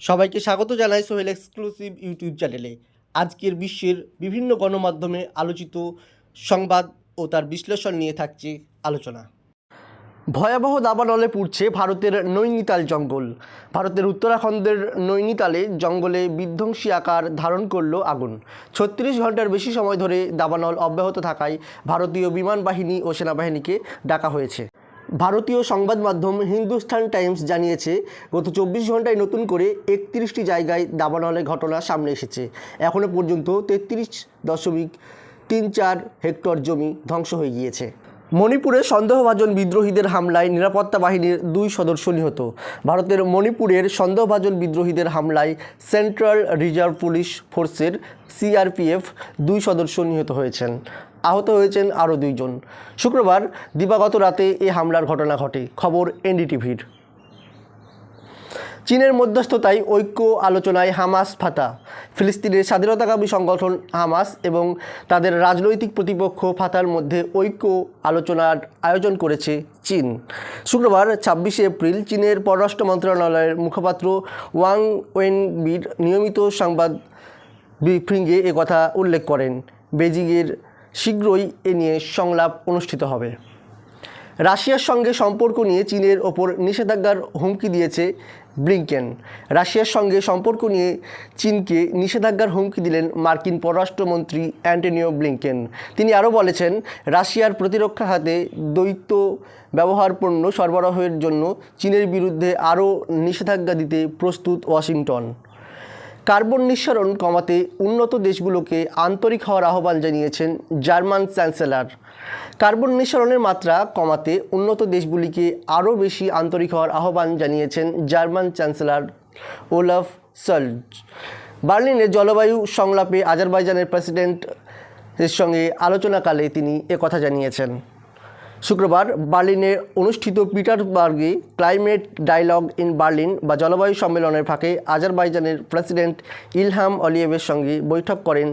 সবাইকে স্বাগত জানাই সোহেল এক্সক্লুসিভ ইউটিউব চ্যানেলে। আজকের বিশ্বের বিভিন্ন গণমাধ্যমে আলোচিত সংবাদ ও তার বিশ্লেষণ নিয়ে থাকছে আলোচনা। ভয়াবহ দাবানলে পুড়ছে ভারতের নৈনিতাল জঙ্গল। ভারতের উত্তরাখণ্ডের নৈনিতালে জঙ্গলে বিধ্বংসী আকার ধারণ করল আগুন। ছত্রিশ ঘণ্টার বেশি সময় ধরে দাবানল অব্যাহত থাকায় ভারতীয় বিমান বাহিনী ও সেনাবাহিনীকে ডাকা হয়েছে। ভারতীয় সংবাদ মাধ্যম হিন্দুস্তান টাইমস জানিয়েছে, গত চব্বিশ ঘন্টায় নতুন করে একত্রিশটি জায়গায় দাবানলের ঘটনা সামনে এসেছে। এখনও পর্যন্ত তেত্রিশ দশমিক তিন চার হেক্টর জমি ধ্বংস হয়ে গিয়েছে। মণিপুরে সন্দেহভাজন বিদ্রোহীদের হামলায় নিরাপত্তা বাহিনীর দুই সদস্য নিহত। ভারতের মণিপুরের সন্দেহভাজন বিদ্রোহীদের হামলায় সেন্ট্রাল রিজার্ভ পুলিশ ফোর্সের সিআরপিএফ দুই সদস্য নিহত হয়েছেন। আহত হয়েছেন আরও দুইজন। শুক্রবার দিবাগত রাতে এ হামলার ঘটনা ঘটে। খবর এনডিটিভির। চীনের মধ্যস্থতায় ঐক্য আলোচনায় হামাস ফাতা ফিলিস্তিনের স্বাধীনতাকামী সংগঠন হামাস এবং তাদের রাজনৈতিক প্রতিপক্ষ ফাতার মধ্যে ঐক্য আলোচনার আয়োজন করেছে চীন। শুক্রবার ছাব্বিশে এপ্রিল চীনের পররাষ্ট্র মন্ত্রণালয়ের মুখপাত্র ওয়াং ওয়েনবির নিয়মিত সংবাদ ব্রিফিংয়ে একথা উল্লেখ করেন। বেজিংয়ের শীঘ্রই এ নিয়ে সংলাপ অনুষ্ঠিত হবে। রাশিয়ার সঙ্গে সম্পর্ক নিয়ে চীনের ওপর নিষেধাজ্ঞার হুমকি দিয়েছে ব্লিংকেন। রাশিয়ার সঙ্গে সম্পর্ক নিয়ে চীনকে নিষেধাজ্ঞার হুমকি দিলেন মার্কিন পররাষ্ট্রমন্ত্রী অ্যান্টনিও ব্লিংকেন। তিনি আরও বলেছেন, রাশিয়ার প্রতিরক্ষা খাতে দ্বৈত ব্যবহার পণ্য সরবরাহের জন্য চীনের বিরুদ্ধে আরও নিষেধাজ্ঞা দিতে প্রস্তুত ওয়াশিংটন। কার্বন নিঃসরণ কমাতে উন্নত দেশগুলোকে আন্তরিক হওয়ার আহ্বান জানিয়েছেন জার্মান চ্যান্সেলর। কার্বন নিঃসরণের মাত্রা কমাতে উন্নত দেশগুলিকে আরও বেশি আন্তরিক হওয়ার আহ্বান জানিয়েছেন জার্মান চ্যান্সেলর ওলাফ সল্জ বার্লিনে জলবায়ু সংলাপে আজারবাইজানের প্রেসিডেন্টের সঙ্গে আলোচনাকালে তিনি একথা জানিয়েছেন। শুক্রবার বার্লিনে অনুষ্ঠিত পিটারবার্গে ক্লাইমেট ডায়ালগ ইন বার্লিন বা জলবায়ু সম্মেলনের ফাঁকে আজারবাইজানের প্রেসিডেন্ট ইলহাম অলিয়েভের সঙ্গে বৈঠক করেন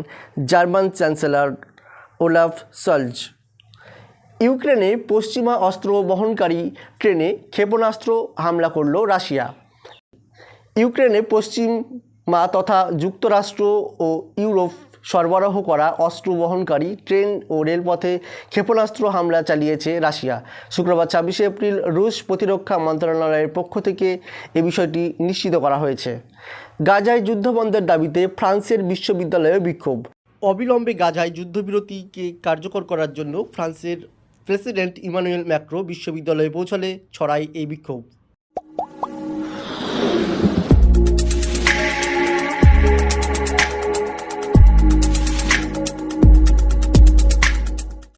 জার্মান চ্যান্সেলর ওলাফ সলজ। ইউক্রেনে পশ্চিমা অস্ত্র বহনকারী ট্রেনে ক্ষেপণাস্ত্র হামলা করল রাশিয়া। ইউক্রেনে পশ্চিমা তথা যুক্তরাষ্ট্র ও ইউরোপ সরবরাহ করা অস্ত্র বহনকারী ট্রেন ও রেলপথে ক্ষেপণাস্ত্র হামলা চালিয়েছে রাশিয়া। শুক্রবার ছাব্বিশে এপ্রিল রুশ প্রতিরক্ষা মন্ত্রণালয়ের পক্ষ থেকে এ বিষয়টি নিশ্চিত করা হয়েছে। গাজায় যুদ্ধবন্ধের দাবিতে ফ্রান্সের বিশ্ববিদ্যালয়ে বিক্ষোভ। অবিলম্বে গাজায় যুদ্ধবিরতিকে কার্যকর করার জন্য ফ্রান্সের প্রেসিডেন্ট ইমানুয়েল ম্যাক্রো বিশ্ববিদ্যালয়ে পৌঁছালে ছড়ায় এই বিক্ষোভ।